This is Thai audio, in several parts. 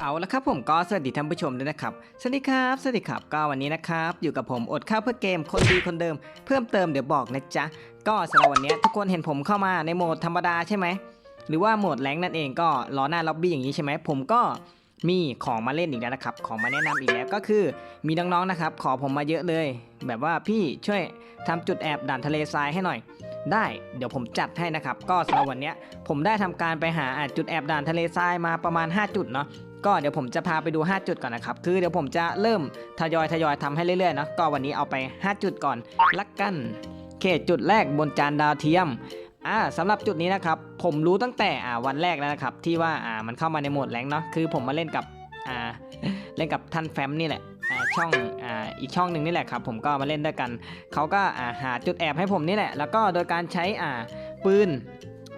เอาละครับผมก็สวัสดีท่านผู้ชมด้วยนะครับ สวัสดีครับ สวัสดีครับก็วันนี้นะครับ อยู่กับผมอดข้าวเพื่อเกมคนดีคนเดิม เพิ่มเติมเดี๋ยวบอกนะจ๊ะ ก็สำหรับวันนี้ทุกคนเห็นผมเข้ามาในโหมดธรรมดาใช่ไหม หรือว่าโหมดแรงนั่นเองก็รอหน้าล็อบบี้อย่างนี้ใช่ไหม ผมก็มีของมาเล่นอีกแล้วนะครับ ของมาแนะนำอีกแล้วก็คือ มีน้องๆนะครับ ขอผมมาเยอะเลย แบบว่าพี่ช่วยทำจุดแอบด่านทะเลทรายให้หน่อย ได้เดี๋ยวผมจัดให้นะครับ ก็สำหรับวันนี้ผมได้ทำการไปหาจุดแอบด่านทะเลทรายมาประมาณ 5 จุดเนาะ ก็เดี๋ยวผมจะพาไปดู 5 จุดก่อนนะครับ คือเดี๋ยวผมจะเริ่มทยอยทยอยทำให้เรื่อยๆเนาะก็วันนี้เอาไป 5 จุดก่อนลักกันโอเคจุดแรกบนจานดาวเทียมอ่าสำหรับจุดนี้นะครับ ผมรู้ตั้งแต่อ่าวันแรกแล้วนะครับ ที่ว่าอ่ามันเข้ามาในโหมดแรงเนาะคือผมมาเล่นกับอ่าเล่นกับท่านแฟมนี่แหละอ่าช่องอ่าอีกช่องหนึ่งนี่แหละครับ ผมก็มาเล่นด้วยกันเขาก็อ่าหาจุดแอบให้ผมนี่แหละ แล้วก็โดยการใช้อ่าปืน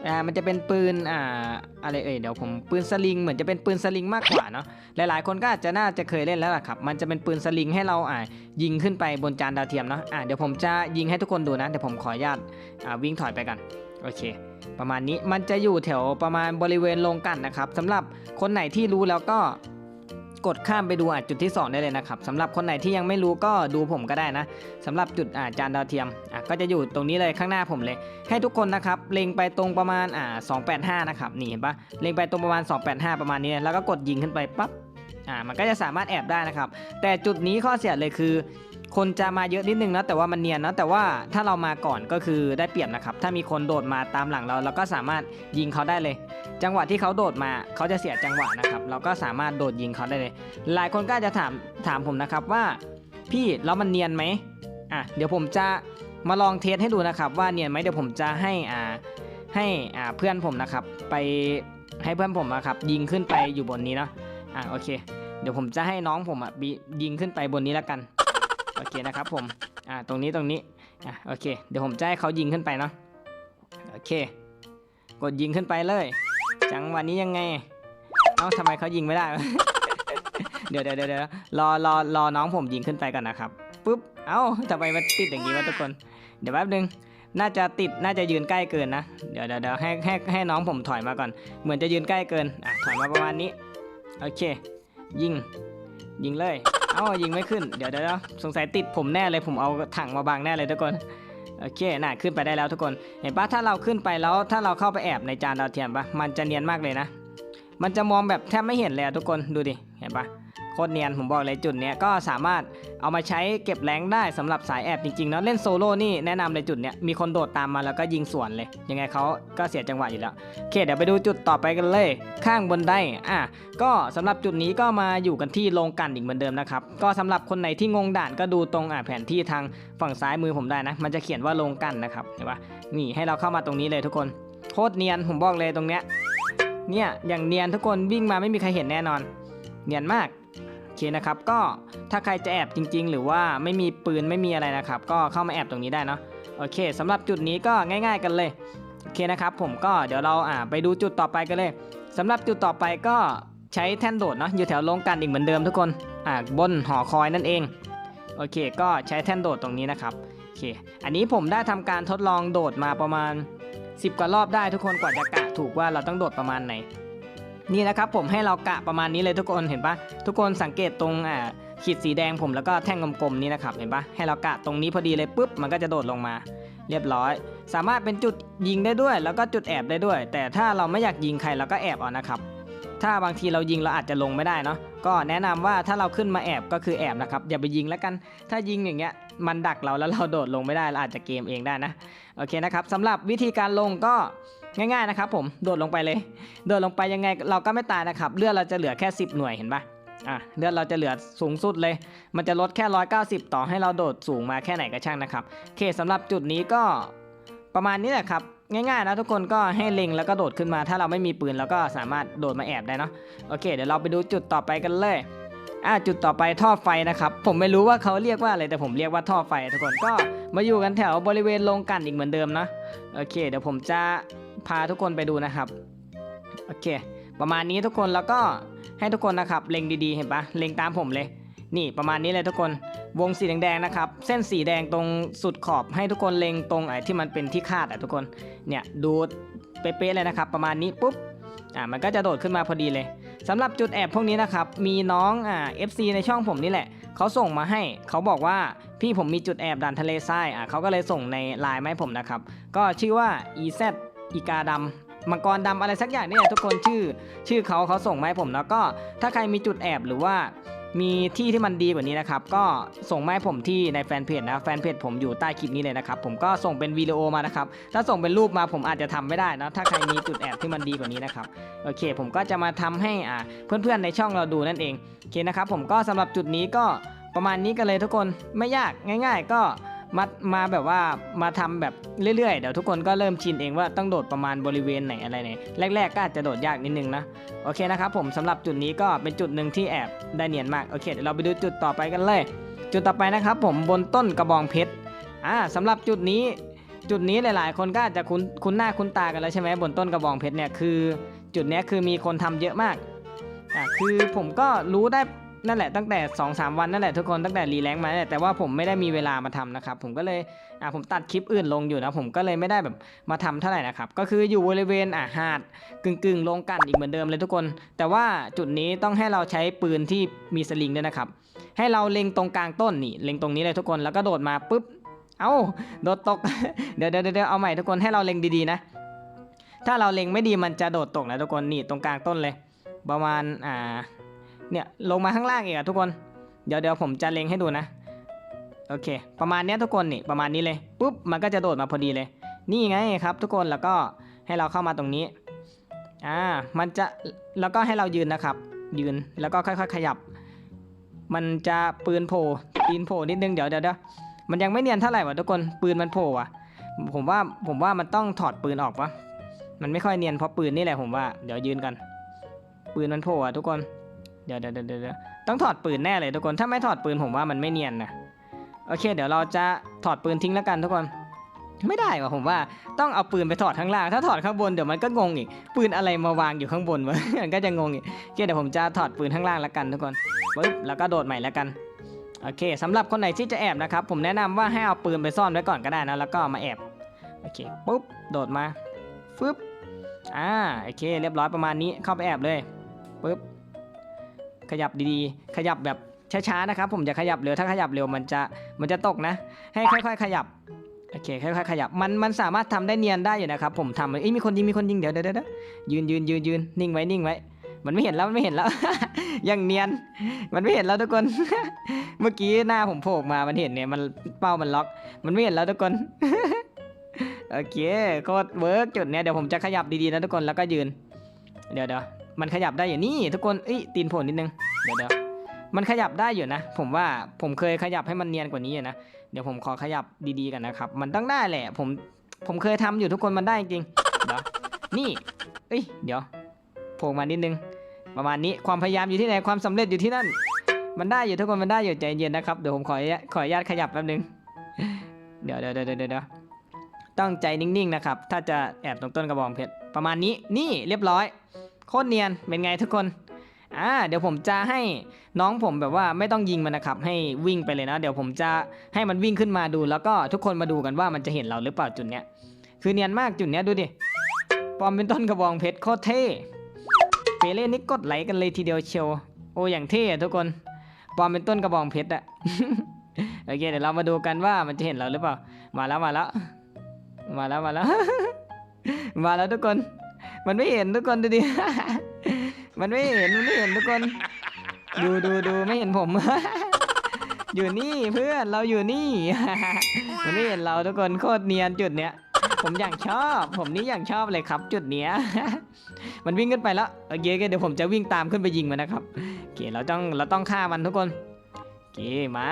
อ่ามันจะเป็นปืนอ่าอะไรเอ่ยเดี๋ยวผมปืนสลิงเหมือนจะเป็นปืนสลิงมากกว่าเนาะหลายๆ คนก็อาจจะน่าจะเคยเล่นแล้วล่ะครับ มันจะเป็นปืนสลิงให้เราอ่ายิงขึ้นไปบนจานดาวเทียมเนาะอ่าเดี๋ยวผมจะยิงให้ทุกคนดูนะเดี๋ยวผมขออนุญาตอ่าวิ่งถอยไปกันโอเค ประมาณนี้มันจะอยู่แถวประมาณบริเวณโรงกันนะครับสำหรับคนไหนที่รู้แล้วก็ กดข้ามไปดูจุดที่สองได้เลยนะครับสำหรับคนไหนที่ยังไม่รู้ก็ดูผมก็ได้นะสำหรับจุดอาจานดาวเทียมอะก็จะอยู่ตรงนี้เลยข้างหน้าผมเลย ให้ทุกคนนะครับเล็งไปตรงประมาณอ่า285นะครับนี่เห็นปะเล็งไปตรงประมาณ 285 ประมาณนี้แล้วก็กดยิงขึ้นไปปั๊บอ่ามันก็จะสามารถแอบได้นะครับ แต่จุดนี้ข้อเสียเลยคือ คนจะมาเยอะนิดนึงนะแต่ว่ามันเนียนนะแต่ว่าถ้าเรามาก่อนก็คือได้เปรียบนะครับ ถ้ามีคนโดดมาตามหลังเราเราก็สามารถยิงเขาได้เลย จังหวะที่เขาโดดมาเขาจะเสียจังหวะนะครับ เราก็สามารถโดดยิงเขาได้เลย หลายคนก็อาจะถามถามผมนะครับว่า พี่แล้วมันเนียนไหมอะเดี๋ยวผมจะมาลองเทสให้ดูนะครับ ว่าเนียนไหมเดี๋ยวผมจะให้อ่าให้อ่าเพื่อนผมนะครับ ไปให้เพื่อนผมนะครับ ยิงขึ้นไปอยู่บนนี้เนาะอะโอเค เดี๋ยวผมจะให้น้องผมอะยิงขึ้นไปบนนี้แล้วกัน โอเคนะครับผมอ่าตรงนี้ตรงนี้อะโอเค เดี๋ยวผมจะให้เขายิงขึ้นไปเนาะโอเค กดยิงขึ้นไปเลย จังหวะนี้ยังไงเอ้าทำไมเขายิงไม่ได้ เดี๋ยวเดี๋ยวเดี๋ยวรอรอรอน้องผมยิงขึ้นไปก่อนนะครับปุ๊บเอ้าทำไมมันติดอย่างนี้วะทุกคน เดี๋ยวแป๊บนึงน่าจะติดน่าจะยืนใกล้เกินนะ เดี๋ยวเดี๋ยวเดี๋ยวให้ให้ให้น้องผมถอยมาก่อน เหมือนจะยืนใกล้เกินอะถอยมาประมาณนี้ โอเค ยิง ยิงเลย อ๋อยิงไม่ขึ้น เดี๋ยวเดี๋ยวสงสัยติดผมแน่เลย ผมเอาถังมาบังแน่เลยทุกคน โอเค น่ะ ขึ้นไปได้แล้วทุกคน เห็นปะถ้าเราขึ้นไปแล้ว ถ้าเราเข้าไปแอบในจานดาวเทียมปะมันจะเนียนมากเลยนะ มันจะมองแบบแทบไม่เห็นเลยทุกคน ดูดิ เห็นปะ คตรเนียนผมบอกเลยจุดเนี้ยก็สามารถเอามาใช้เก็บแรงได้สำหรับสายแอบจริงๆเนาะเล่นโซโล่นี่แนะนำเลยจุดเนี้ยมีคนโดดตามมาแล้วก็ยิงสวนเลย ยังไงเขาก็เสียจังหวะอยู่แล้วโอเคเดี๋ยวไปดูจุดต่อไปกันเลย ข้างบนได้อะก็สำหรับจุดนี้ก็มาอยู่กันที่โรงกันอีกเหมือนเดิมนะครับก็สำหรับคนไหนที่งงด่านก็ดูตรงอะแผนที่ทางฝั่งซ้ายมือผมได้นะ มันจะเขียนว่าโรงกันนะครับเห็นปะนี่ให้เราเข้ามาตรงนี้เลยทุกคนโคตรเนียนผมบอกเลยตรงเนี้ยเนี่ยอย่างเนียนทุกคนวิ่งมาไม่มีใครเห็นแน่นอน เนียนมาก เคนะครับก็ถ้าใครจะแอบจริง ๆ หรือว่าไม่มีปืนไม่มีอะไรนะครับ ก็เข้ามาแอบตรงนี้ได้เนาะโอเคสำหรับจุดนี้ก็ง่าย ๆ กันเลยโอเคนะครับ ผมก็เดี๋ยวเราอ่าไปดูจุดต่อไปกันเลยสำหรับจุดต่อไปก็ใช้แท่นโดดเนาะอยู่แถวโรงกันอีกเหมือนเดิมทุกคนอ่าบนหอคอยนั่นเองโอเค ก็ใช้แท่นโดดตรงนี้นะครับโอเค อันนี้ผมได้ทำการทดลองโดดมาประมาณ 10 กว่ารอบได้ทุกคนกว่าจะกะถูกว่าเราต้องโดดประมาณไหน นี่นะครับผมให้เรากะประมาณนี้เลยทุกคนเห็นปะทุกคนสังเกตตรงอ่าขีดสีแดงผมแล้วก็แท่งกลมๆนี้นะครับเห็นปะให้เรากะตรงนี้พอดีเลยปุ๊บมันก็จะโดดลงมา เรียบร้อย สามารถเป็นจุดยิงได้ด้วย แล้วก็จุดแอบได้ด้วย แต่ถ้าเราไม่อยากยิงใครเราก็แอบเอานะครับถ้าบางทีเรายิงเราอาจจะลงไม่ได้เนาะก็แนะนำว่าถ้าเราขึ้นมาแอบก็คือแอบนะครับอย่าไปยิงแล้วกัน ถ้ายิงอย่างเงี้ยมันดักเราแล้วเราโดดลงไม่ได้เราอาจจะเกมเองได้นะโอเคนะครับสำหรับวิธีการลงก็ง่ายๆนะครับผมโดดลงไปเลย โดดลงไปยังไงเราก็ไม่ตายนะครับเลือดเราจะเหลือแค่ 10 หน่วยเห็นปะอะเลือดเราจะเหลือสูงสุดเลย มันจะลดแค่ 190 ต่อให้เราโดดสูงมาแค่ไหนก็ช่างนะครับโอเคสำหรับจุดนี้ก็ประมาณนี้แหละครับง่ายๆนะทุกคนก็ให้เล็งแล้วก็โดดขึ้นมา ถ้าเราไม่มีปืนเราก็สามารถโดดมาแอบได้เนาะโอเค เดี๋ยวเราไปดูจุดต่อไปกันเลยอะจุดต่อไปท่อไฟนะครับ ผมไม่รู้ว่าเขาเรียกว่าอะไรแต่ผมเรียกว่าท่อไฟทุกคนก็มาอยู่กันแถวบริเวณโรงกันอีกเหมือนเดิมนะโอเค เดี๋ยวผมจะ พาทุกคนไปดูนะครับ โอเค ประมาณนี้ทุกคนแล้วก็ให้ทุกคนนะครับ เล็งดีๆ เห็นปะเล็งตามผมเลย นี่ประมาณนี้เลยทุกคน วงสีแดงๆนะครับ เส้นสีแดงตรงสุดขอบให้ทุกคนเล็งตรงไอ้ที่มันเป็นที่คาดอะทุกคน เนี่ยดูเป๊ะๆเลยนะครับ ประมาณนี้ปุ๊บ อ่ามันก็จะโดดขึ้นมาพอดีเลยสำหรับจุดแอบพวกนี้นะครับ มีน้องอ่า FC ในช่องผมนี่แหละ เขาส่งมาให้ เขาบอกว่าพี่ผมมีจุดแอบด่านทะเลทราย อะเขาก็เลยส่งในไลน์มาให้ผมนะครับ ก็ชื่อว่า EZ อีกาดำมังกรดำอะไรสักอย่างเนี่ยทุกคนชื่อ ชื่อเขาเขาส่งมาให้ผมแล้วก็ถ้าใครมีจุดแอบหรือว่ามีที่ที่มันดีกว่านี้นะครับ ก็ส่งมาให้ผมที่ในแฟนเพจนะแฟนเพจผมอยู่ใต้คลิปนี้เลยนะครับ ผมก็ส่งเป็นวิดีโอมานะครับ ถ้าส่งเป็นรูปมาผมอาจจะทำไม่ได้นะถ้าใครมีจุดแอบที่มันดีกว่านี้นะครับโอเค ผมก็จะมาทำให้อ่าเพื่อนๆในช่องเราดูนั่นเองโอเคนะครับ ผมก็สำหรับจุดนี้ก็ประมาณนี้กันเลยทุกคนไม่ยากง่าย ๆ ก็ มามาแบบว่ามาทำแบบเรื่อยๆ เดี๋ยวทุกคนก็เริ่มชินเองว่าต้องโดดประมาณบริเวณไหนอะไรเนี่ยแรกๆก็อาจจะโดดยากนิดนึงนะโอเคนะครับผมสำหรับจุดนี้ก็เป็นจุดหนึ่งที่แอบได้เนียนมากโอเคเดี๋ยวเราไปดูจุดต่อไปกันเลย จุดต่อไปนะครับผมบนต้นกระบองเพชรอ่าสำหรับจุดนี้จุดนี้หลายๆ คนก็อาจจะคุ้นคุ้นหน้าคุ้นตากันแล้วใช่ไหมบนต้นกระบองเพชรเนี่ยคือ จุดนี้คือมีคนทำเยอะมากอ่าคือผมก็รู้ได้ นั่นแหละตั้งแต่ 2-3 วันนั่นแหละทุกคนตั้งแต่รีแลงก์มาแต่ว่าผมไม่ได้มีเวลามาทำนะครับผมก็เลยอ่าผมตัดคลิปอื่นลงอยู่นะผมก็เลยไม่ได้แบบมาทำเท่าไหร่นะครับก็คืออยู่บริเวณอ่าหาดกึ่งกึ่งๆลงกันอีกเหมือนเดิมเลยทุกคน แต่ว่าจุดนี้ต้องให้เราใช้ปืนที่มีสลิงด้วยนะครับให้เราเล็งตรงกลางต้นนี่เล็งตรงนี้เลยทุกคนแล้วก็โดดมาปุ๊บเอ้าโดดตกเดี๋ยวเดี๋ยวเดี๋ยวเอาใหม่ทุกคนให้เราเล็งดีๆนะ ถ้าเราเล็งไม่ดีมันจะโดดตกนะทุกคนนี่ตรงกลางต้นเลย ประมาณอ่า เนี่ยลงมาข้างล่างอีกอะทุกคน เดี๋ยวเดี๋ยวผมจะเล็งให้ดูนะ โอเค ประมาณนี้ทุกคนนี่ประมาณนี้เลยปุ๊บมันก็จะโดดมาพอดีเลย นี่ไงครับ ทุกคนแล้วก็ให้เราเข้ามาตรงนี้อ่ามันจะแล้วก็ให้เรายืนนะครับ ยืนแล้วก็ค่อยๆ ขยับ มันจะปืนโผล่ตีนโผล่นิดนึงเดี๋ยวเดี๋ยวเดี๋ยวมันยังไม่เนียนเท่าไหร่วะทุกคนปืนมันโผล่อะผมว่าผมว่ามันต้องถอดปืนออกวะมันไม่ค่อยเนียนเพราะปืนนี่แหละผมว่า เดี๋ยวยืนกัน ปืนมันโผล่อะทุกคน เดี๋ยวเดี๋ยวเดี๋ยวต้องถอดปืนแน่เลยทุกคน ถ้าไม่ถอดปืนผมว่ามันไม่เนียนนะโอเค เดี๋ยวเราจะถอดปืนทิ้งแล้วกันทุกคน ไม่ได้ว่ะผมว่าต้องเอาปืนไปถอดข้างล่าง ถ้าถอดข้างบนเดี๋ยวมันก็งงอีก ปืนอะไรมาวางอยู่ข้างบนวะมันก็จะงงอีกโอเคเดี๋ยวผมจะถอดปืนข้างล่างแล้วกันทุกคนปึ๊บแล้วก็โดดใหม่แล้วกันโอเคสำหรับคนไหนที่จะแอบนะครับผมแนะนำว่าให้เอาปืนไปซ่อนไว้ก่อนก็ได้นะแล้วก็มาแอบโอเคปุ๊บโดดมาฟึบอ่าโอเค เรียบร้อยประมาณนี้เข้าไปแอบเลยปึ๊บ ขยับดีๆ ขยับแบบช้าๆนะครับ ผมจะขยับเร็วถ้าขยับเร็วมันจะมันจะตกนะ ให้ค่อยๆ ขยับโอเคค่อยๆขยับมันมันสามารถทำได้เนียนได้อยู่นะครับ ผมทำเอ้ยมีคนยิงมีคนยิงเดี๋ยวเดี๋ยวเดี๋ยวยืนยืนยืนยืนนิ่งไว้นิ่งไว้ มันไม่เห็นแล้วมันไม่เห็นแล้วยังเนียน มันไม่เห็นแล้วทุกคน เมื่อกี้หน้าผมโผล่มามันเห็นเนี่ยมันเป้ามันล็อก มันไม่เห็นแล้วทุกคนโอเคโคตรเวิร์กจุดเนี้ยเดี๋ยวผมจะขยับดีๆนะทุกคนแล้วก็ยืน เดี๋ยวเดี๋ยว มันขยับได้อยู่นี่ทุกคนเอ้ยตีนโผล่นิดนึงเดี๋ยวเดี๋ยวมันขยับได้อยู่นะ ผมว่าผมเคยขยับให้มันเนียนกว่านี้อยู่นะเดี๋ยวผมขอขยับดีๆกันนะครับ มันต้องได้แหละ ผมผมเคยทำอยู่ทุกคนมันได้จริงเดี๋ยวนี่เอ้ยเดี๋ยวโผล่มานิดนึง ประมาณนี้ความพยายามอยู่ที่ไหนความสำเร็จอยู่ที่นั่น มันได้อยู่ทุกคนมันได้อยู่ใจเย็นนะครับเดี๋ยวผมขอขออนุญาตขยับแป๊บนึงเดี๋ยวเดี๋ยวเดี๋ยวเดี๋ยวเดี๋ยวต้องใจนิ่งๆนะครับ ถ้าจะแอบตรงต้นกระบองเพชรประมาณนี้นี่เรียบร้อย โคตรเนียนเป็นไงทุกคนอ่าเดี๋ยวผมจะให้น้องผมแบบว่าไม่ต้องยิงมันนะครับ ให้วิ่งไปเลยนะ เดี๋ยวผมจะให้มันวิ่งขึ้นมาดู แล้วก็ทุกคนมาดูกันว่ามันจะเห็นเราหรือเปล่าจุดเนี้ยคือเนียนมากจุดเนี้ยดูดิปอมเป็นต้นกระบองเพชรโคตรเท่เปเล่นี่กดไลค์กันเลยทีเดียวเชียวโอ้อย่างเท่ทุกคนปอมเป็นต้นกระบองเพชรอะโอเคเดี๋ยวเรามาดูกันว่ามันจะเห็นเราหรือเปล่า มาแล้วมาแล้ว มาแล้วมาแล้ว มาแล้วทุกคน มันไม่เห็นทุกคนดูดิ มันไม่เห็นมันไม่เห็นทุกคน ดูดูดูไม่เห็นผม อยู่นี่เพื่อนเราอยู่นี่ มันไม่เห็นเราทุกคนโคตรเนียนจุดเนี้ย ผมอย่างชอบ ผมนี่อย่างชอบเลยครับ จุดเนี้ย มันวิ่งขึ้นไปแล้วโอเคเดี๋ยวผมจะวิ่งตามขึ้นไปยิงมันนะครับโอเคเราต้องเราต้องฆ่ามันทุกคนโอเคมา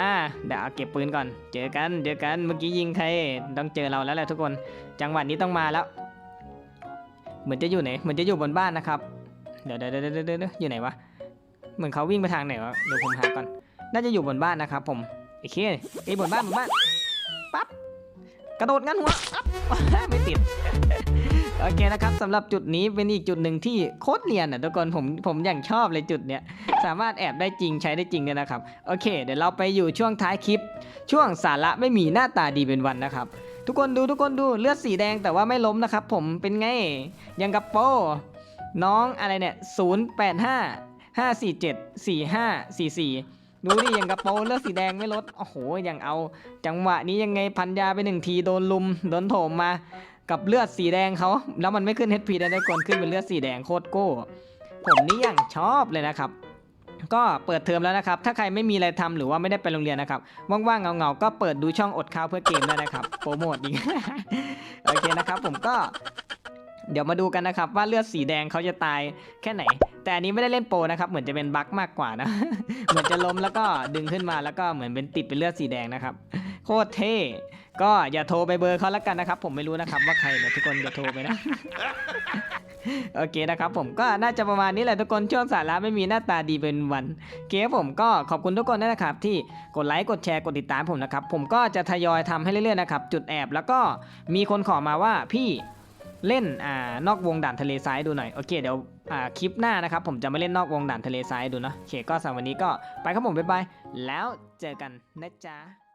เดี๋ยวเอาเก็บปืนก่อน เจอกัน เจอกัน เมื่อกี้ยิงใคร ต้องเจอเราแล้วแหละทุกคน จังหวะนี้ต้องมาแล้ว เหมือนจะอยู่ไหนเหมือนจะอยู่บนบ้านนะครับ เดี๋ยวเดี๋ยวเดี๋ยวเดี๋ยวเดี๋ยอยู่ไหนวะเหมือนเขาวิ่งไปทางไหนวะเดี๋ยวผมหาก่อน น่าจะอยู่บนบ้านนะครับ ผมโอเคไอ้บนบ้านบนบ้านปั๊บกระโดดงั้นหัวปั๊บไม่ติดโอเคนะครับสำหรับจุดนี้เป็นอีกจุดหนึ่งที่โคตรเนียนอะทุกคนผมผมอย่างชอบเลยจุดเนี้ยสามารถแอบได้จริงใช้ได้จริงเลยนะครับโอเค เดี๋ยวเราไปอยู่ช่วงท้ายคลิป ช่วงสาระไม่มีหน้าตาดีเป็นวันนะครับ ทุกคนดูทุกคนดูเลือดสีแดงแต่ว่าไม่ล้มนะครับ ผมเป็นไงยังกับโป น้องอะไรเนี่ย085 5 4 7 4 5 4 4ดูดิยังกระโปรงเลือดสีแดงไม่ลด โอ้โห ยังเอา จังหวะนี้ยังไงพันยาไปหนึ่งทีโดนลุม โดนโถมมา กับเลือดสีแดงเขา แล้วมันไม่ขึ้น HP ได้ได้กลขึ้นเป็นเลือดสีแดงโคตรโก้ ผมนี่ย่างชอบเลยนะครับ ก็เปิดเทอมแล้วนะครับ ถ้าใครไม่มีอะไรทำหรือว่าไม่ได้ไปโรงเรียนนะครับ ว่างๆเงาๆ ก็เปิดดูช่องอดข้าวเพื่อเกมได้นะครับ โปรโมทอีกโอเคนะครับ ผมก็ เดี๋ยวมาดูกันนะครับ ว่าเลือดสีแดงเขาจะตายแค่ไหน แต่อันนี้ไม่ได้เล่นโปรนะครับ เหมือนจะเป็นบั๊กมากกว่านะ เหมือนจะล้มแล้วก็ดึงขึ้นมาแล้วก็เหมือนเป็นติดเป็นเลือดสีแดงนะครับ โคตรเท่ ก็อย่าโทรไปเบอร์เขาแล้วกันนะครับ ผมไม่รู้นะครับว่าใครนี่ทุกคนอย่าโทรไปนะ โอเคนะครับผมก็น่าจะประมาณนี้แหละทุกคนช่วงสาระไม่มีหน้าตาดีเป็นวันเคครับผมก็ขอบคุณทุกคนนะครับที่กดไลค์กดแชร์กดติดตามผมนะครับผมก็จะทยอยทำให้เรื่อยๆนะครับจุดแอบแล้วก็มีคนขอมาว่าพี่เล่นอ่านอกวงด่านทะเลทรายดูหน่อยโอเคเดี๋ยวอ่าคลิปหน้านะครับผมจะมาเล่นนอกวงด่านทะเลทรายดูเนาะโอเคก็สำหรับวันนี้ก็ไปครับผมบ๊ายบายแล้วเจอกันนะจ๊ะ